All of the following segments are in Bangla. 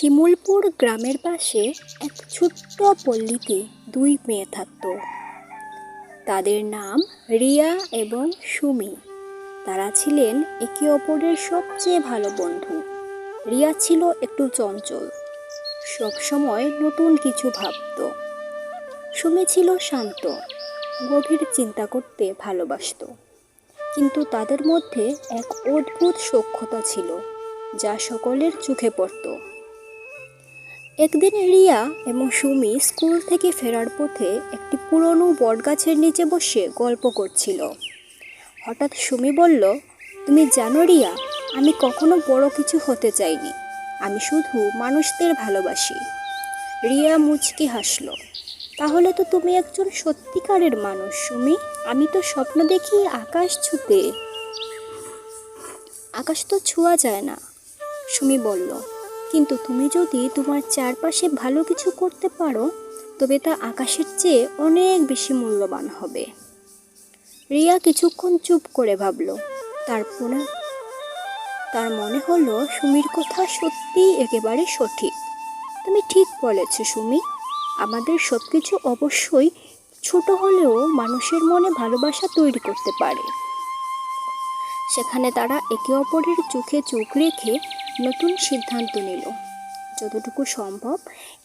শিমুলপুর গ্রামের পাশে এক ছোট্ট পল্লীতে দুই মেয়ে থাকত। তাদের নাম রিয়া এবং সুমি। তারা ছিলেন একে অপরের সবচেয়ে ভালো বন্ধু। রিয়া ছিল একটু চঞ্চল, সবসময় নতুন কিছু ভাবত। সুমি ছিল শান্ত, গভীর চিন্তা করতে ভালোবাসত। কিন্তু তাদের মধ্যে এক অদ্ভুত সখ্যতা ছিল, যা সকলের চোখে পড়ত। একদিন রিয়া এবং সুমি স্কুল থেকে ফেরার পথে একটি পুরনো বটগাছের নিচে বসে গল্প করছিল। হঠাৎ সুমি বলল, তুমি জানো রিয়া, আমি কখনো বড় কিছু হতে চাইনি। আমি শুধু মানুষদের ভালোবাসি। রিয়া মুচকি হাসলো, তাহলে তো তুমি একজন সত্যিকারের মানুষ, সুমি। আমি তো স্বপ্ন দেখি আকাশ ছুতে। আকাশ তো ছোঁয়া যায় না, সুমি বলল। কিন্তু তুমি যদি তোমার চারপাশে ভালো কিছু করতে পারো, তবে তা আকাশের চেয়ে অনেক বেশি মূল্যবান হবে। রিয়া কিছুক্ষণ চুপ করে ভাবল। তারপরে তার মনে হলো সুমির কথা সত্যিই একেবারে সঠিক। তুমি ঠিক বলেছ, সুমি। আমাদের সব কিছু অবশ্যই ছোট হলেও মানুষের মনে ভালোবাসা তৈরি করতে পারে। সেখানে তারা একে অপরের চোখে চোখ রেখে নতুন সিদ্ধান্ত নিল। যতটুকু সম্ভব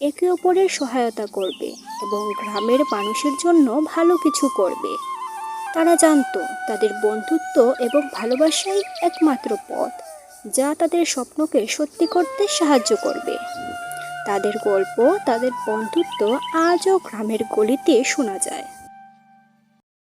একে অপরের সহায়তা করবে এবং গ্রামের মানুষের জন্য ভালো কিছু করবে। তারা জানতো তাদের বন্ধুত্ব এবং ভালোবাসাই একমাত্র পথ, যা তাদের স্বপ্নকে সত্যি করতে সাহায্য করবে। তাদের গল্প, তাদের বন্ধুত্ব আজও গ্রামের গলিতে শোনা যায়।